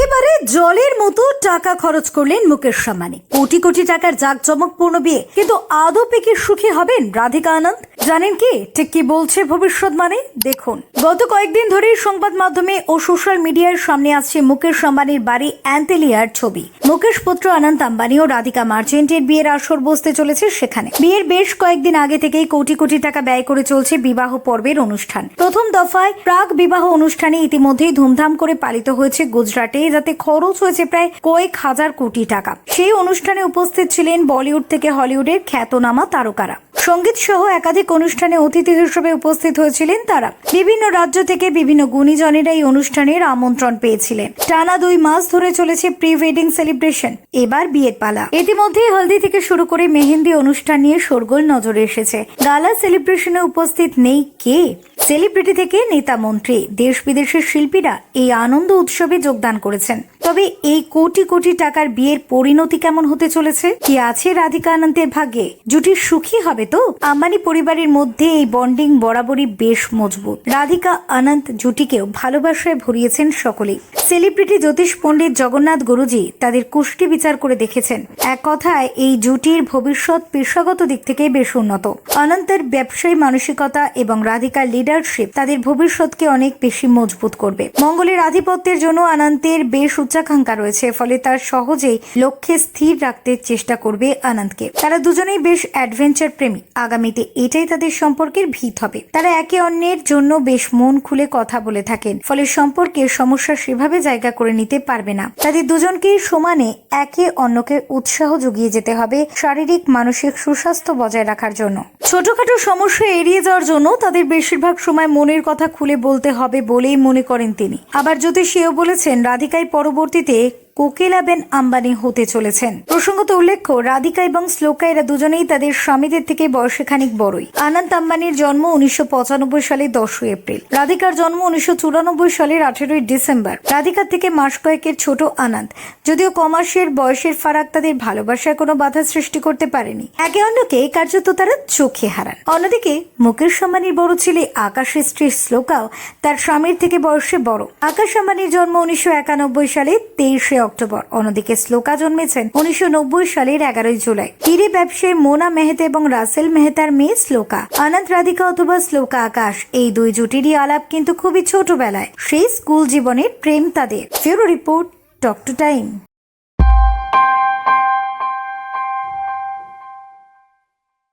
একেবারে জলের মতো টাকা খরচ করলেন মুকেশ সাম্বানি কোটি কোটি টাকার জাঁকজমকপূর্ণ বিয়ে। কিন্তু আদৌ পেকে সুখী হবেন রাধিকা আনন্দ? জানেন কি? ঠিক কি বলছে ভবিষ্যৎ মানে? দেখুন। গত কয়েকদিন ধরেই সংবাদ মাধ্যমে ও সোশ্যাল মিডিয়ার সামনে আসছে মুকেশ আম্বানির বাড়ি অ্যান্টেলিয়ার ছবি। মুকেশ পুত্র অনন্ত আম্বানি ও রাধিকা মার্চেন্টের বিয়ের আসর বসতে চলেছে সেখানে। বিয়ের বেশ কয়েকদিন আগে থেকেই কোটি কোটি টাকা ব্যয় করে চলছে বিবাহ পর্বের অনুষ্ঠান। প্রথম দফায় প্রাক বিবাহ অনুষ্ঠানে ইতিমধ্যেই ধুমধাম করে পালিত হয়েছে গুজরাটে, যাতে খরচ হয়েছে প্রায় কয়েক হাজার কোটি টাকা। সেই অনুষ্ঠানে উপস্থিত ছিলেন বলিউড থেকে হলিউডের খ্যাতনামা তারকারা। সংগীত সহ একাধিক অনুষ্ঠানে অতিথি হিসেবে উপস্থিত হয়েছিলেন তারা। বিভিন্ন রাজ্য থেকে বিভিন্ন গুণীজনেরা এই অনুষ্ঠানের আমন্ত্রণ পেয়েছিলেন। টানা দুই মাস ধরে চলেছে প্রি ওয়েডিং সেলিব্রেশন এবার বিয়ের পালা। ইতিমধ্যে হলদি থেকে শুরু করে মেহেন্দি অনুষ্ঠান নিয়ে শোরগোল নজরে এসেছে। গালা সেলিব্রেশনে উপস্থিত নেই কে? সেলিব্রিটি থেকে নেতা মন্ত্রী, দেশ বিদেশের শিল্পীরা এই আনন্দ উৎসবে যোগদান করেছেন। তবে এই কোটি কোটি টাকার বিয়ের পরিণতি কেমন হতে চলেছে? কি আছে রাধিকা আনন্দের ভাগ্যে? জুটি সুখী হবে তো? আম্বানি পরিবারের মধ্যে এই বন্ডিং বরাবরই বেশ মজবুত। রাধিকা আনন্দ জুটিকেও ভালোবাসায় ভরিয়েছেন সকলেই। সেলিব্রিটি জ্যোতিষ পণ্ডিত জগন্নাথ গুরুজি তাদের কুষ্টি বিচার করে দেখেছেন। এক কথায়, এই জুটির ভবিষ্যৎ পেশাগত দিক থেকে বেশ উন্নত। অনন্তের ব্যবসায়ী মানসিকতা এবং রাধিকার লিডারশিপ তাদের ভবিষ্যৎকে অনেক বেশি মজবুত করবে। মঙ্গলের আধিপত্যের জন্য অনন্তের বেশ উচ্চাকাঙ্ক্ষা রয়েছে, ফলে তার সহজেই লক্ষ্যে স্থির রাখতে চেষ্টা করবে আনন্দকে। তারা দুজনেই বেশ অ্যাডভেঞ্চার প্রেমী। আগামীতে এটাই তাদের সম্পর্কের ভিত হবে। তারা একে অন্যের জন্য বেশ মন খুলে কথা বলে থাকেন, ফলে সম্পর্কে সমস্যা সেভাবে জায়গা করে নিতে পারবে না। তাদের দুজনকেই সমানে একে অন্যকে উৎসাহ জুগিয়ে যেতে হবে শারীরিক, মানসিক সুস্বাস্থ্য বজায় রাখার জন্য। ছোটখাটো সমস্যা এড়িয়ে যাওয়ার জন্য তাদের বেশিরভাগ সময় মনের কথা খুলে বলতে হবে বলেই মনে করেন তিনি। আবার যদি সেও বলেছেন, রাধিকাই পরবর্তীতে কোকিলাবেন আম্বানি হতে চলেছেন। প্রসঙ্গত উল্লেখ্য, রাধিকা এবং শ্লোকা এরা দুজনেই তাদের স্বামীদের থেকে বয়সে খানিক বড়ই। আনন্দ আম্বানির জন্ম উনিশশো সালের দশই এপ্রিল। রাধিকার জন্ম উনিশশো চুরানব্বই সালের আঠেরোই ডিসেম্বর। রাধিকার থেকে মাস কয়েকের ছোট আনন্দ। যদিও কমার্সের বয়সের ফারাক তাদের ভালোবাসায় কোনো বাধা সৃষ্টি করতে পারেনি। একে অন্যকে কার্যত তারা চোখে হারান। অন্যদিকে, মুকেশ আম্বানির বড় ছেলে আকাশের স্ত্রী শ্লোকাও তার স্বামীর থেকে বয়সে বড়। আকাশ আম্বানির জন্ম উনিশশো একানব্বই সালে তেইশে অক্টোবর। অন্যদিকে শ্লোকা জন্মেছেন উনিশশো নব্বই সালের এগারোই জুলাই। হিরে ব্যবসায়ী মোনা মেহতা এবং রাসেল মেহতার মেয়ে শ্লোকা। আনন্দ রাধিকা অথবা শ্লোকা আকাশ। এই দুই জুটিরই আলাপ কিন্তু খুবই ছোটবেলায়। সেই স্কুল জীবনের প্রেম তাদের। ফেরো রিপোর্ট টক টু টাইম।